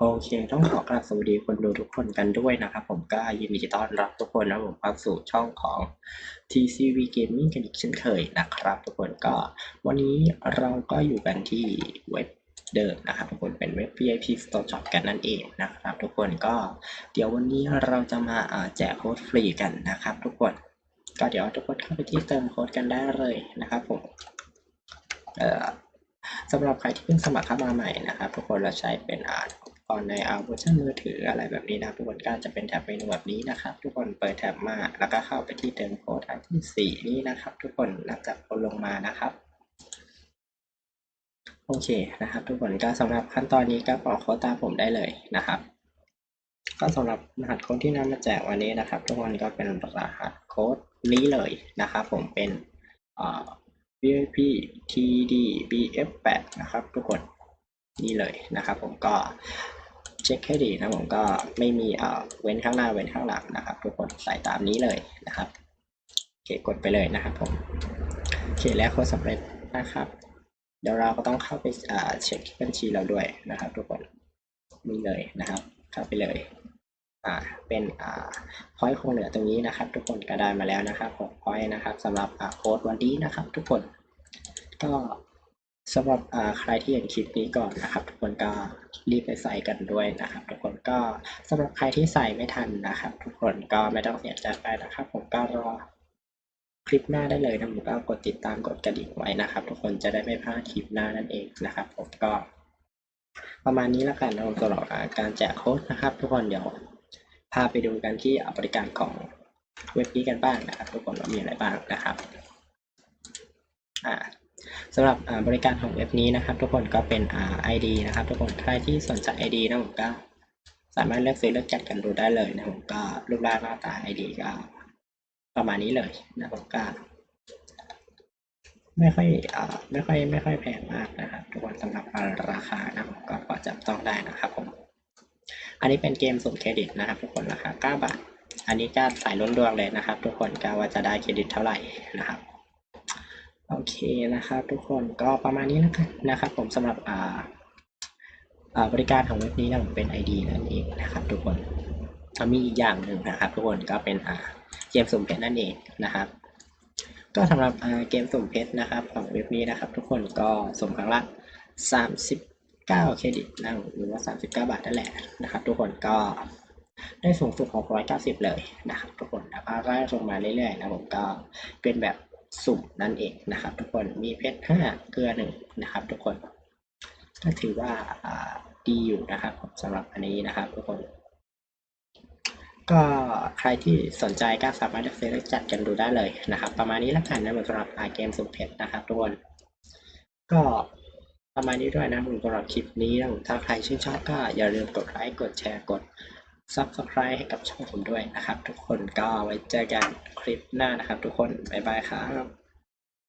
โอเค ต้องขอกราบสวัสดีคนดูทุกคนกันด้วยนะครับผมก็ยินดีต้อนรับทุกคนนะผมเข้าสู่ช่องของ TCV Gaming กันอีกเช่นเคยนะครับทุกคนก็วันนี้เราก็อยู่กันที่เว็บเดิมนะครับทุกคนเป็นเว็บ VIP Store Shop กันนั่นเองนะครับ ทุกคนก็เดี๋ยววันนี้เราจะมาแจกโค้ดฟรีกันนะครับ ทุกคนก็เดี๋ยวทุกคนเข้าไปที่เติมโค้ดกันได้เลยนะครับผมเอ่อสำหรับใครที่เพิ่งสมัครเข้ามาใหม่นะครับ ทุกคนเราใช้เป็นอ่าน ก่อนในอาเวอร์ชันมือถืออะไรแบบนี้นะครับทุกคนก็จะเป็นแท็บเมนูแบบนี้นะครับ ทุกคนเปิดแท็บมาแล้วก็เข้าไปที่เติมโค้ดอันที่สี่นี้นะครับ ทุกคนนับจากคนลงมานะครับโอเคนะครับ ทุกคนก็สำหรับขั้นตอนนี้ก็กรอกโค้ดตามผมได้เลยนะครับ ก็สำหรับรหัสโค้ดที่นำมาแจกวันนี้นะครับ ทุกคนก็เป็นรหัสโค้ดนี้เลยนะครับ ผมเป็นอ่า VIP TD BF8 นะครับ ทุกคน นี่เลยนะครับผมก็เช็คให้ดีนะผมก็ไม่มีเอ่อเว้นข้างหน้าเว้นข้างหลังนะครับ ทุกคนใส่ตามนี้เลยนะครับโอเคกดไปเลยนะครับผมโอเคแล้วโค้ดสำเร็จนะครับ เดี๋ยวเราก็ต้องเข้าไปอ่าเช็คบัญชีเราด้วยนะครับ ทุกคนนี่เลยนะครับเข้าไปเลยอ่าเป็นอ่าพอยต์คงเหลือตรงนี้นะครับ ทุกคนก็ได้มาแล้วนะครับ6พอยต์นะครับสำหรับอ่าโค้ดวันนี้นะครับ ทุกคนก็ สำหรับอ่าใครที่เห็นคลิปนี้ก่อนนะครับ ทุกคนก็รีบไปใส่กันด้วยนะครับ ทุกคนก็สำหรับใครที่ใส่ไม่ทันนะครับ ทุกคนก็ไม่ต้องเสียใจไปนะครับ ผมก็รอคลิปหน้าได้เลยนะผมก็กดติดตามกดกระดิ่งไว้นะครับ ทุกคนจะได้ไม่พลาดคลิปหน้านั่นเองนะครับ ผมก็ ประมาณนี้แล้วกันนะผมสำหรับอ่าการแจกโค้ดนะครับ ทุกคนเดี๋ยวพาไปดูกันที่บริการของเว็บนี้กันบ้างนะครับ ทุกคนว่ามีอะไรบ้างนะครับ อ่า สำหรับบริการของเว็บนี้นะครับทุกคนก็เป็นอ่า ID นะครับทุกคนใครที่สนใจ ID นะผมก็สามารถเลือกซื้อเลือกจัดกันดูได้เลยนะผมก็รูปร่างหน้าตา ID ก็ประมาณนี้เลยนะผมก็ไม่ค่อยอไม่ค่อยไม่ค่อยแพงมากนะครับทุกคนสำหรับราคานะผมก็พอจับต้องได้นะครับผมอันนี้เป็นเกมสุ่มเครดิตนะครับ ทุกคนราคา9บาทอันนี้ก็สายล้นดวงเลยนะครับ ทุกคนก็ว่าจะได้เครดิตเท่าไหร่นะครับ โอเคนะครับทุกคนก็ประมาณนี้แล้วกันนะครับ ผมสำหรับอ่าอ่าบริการของเว็บนี้นะผมเป็น ID นั่นเองนะครับ ทุกคนแล้วมีอีกอย่างหนึ่งนะครับ ทุกคนก็เป็นอ่าเกมสุ่มเพชรนั่นเองนะครับ ก็สำหรับอ่าเกมสุ่มเพชรนะครับ ของเว็บนี้นะครับ ทุกคนก็สุ่มครั้งละ 39 เครดิตนะหรือว่า 39 บาทนั่นแหละนะครับ ทุกคนก็ได้สูงสุด690 เลยนะครับ ทุกคนแล้วก็ไล่ลงมาเรื่อยๆนะผมก็เป็นแบบ สุ่มนั่นเองนะครับ ทุกคนมีเพชร5เกลือหนึ่งนะครับ ทุกคน ก็ถือว่าดีอยู่นะครับสำหรับอันนี้นะครับ ทุกคน ก็ใครที่สนใจก็สามารถเลือกซื้อเลือกจัดกันดูได้เลยนะครับ ประมาณนี้แล้วกันนะสำหรับเกมสุ่มเพชรนะครับ ทุกคนก็ประมาณนี้ด้วยนะผมสำหรับคลิปนี้ถ้าใครชื่นชอบก็อย่าลืมกดไลค์กดแชร์กด Subscribe ให้กับช่องผมด้วยนะครับ ทุกคนก็ไว้เจอกันคลิปหน้านะครับ ทุกคน บ๊ายบายครับ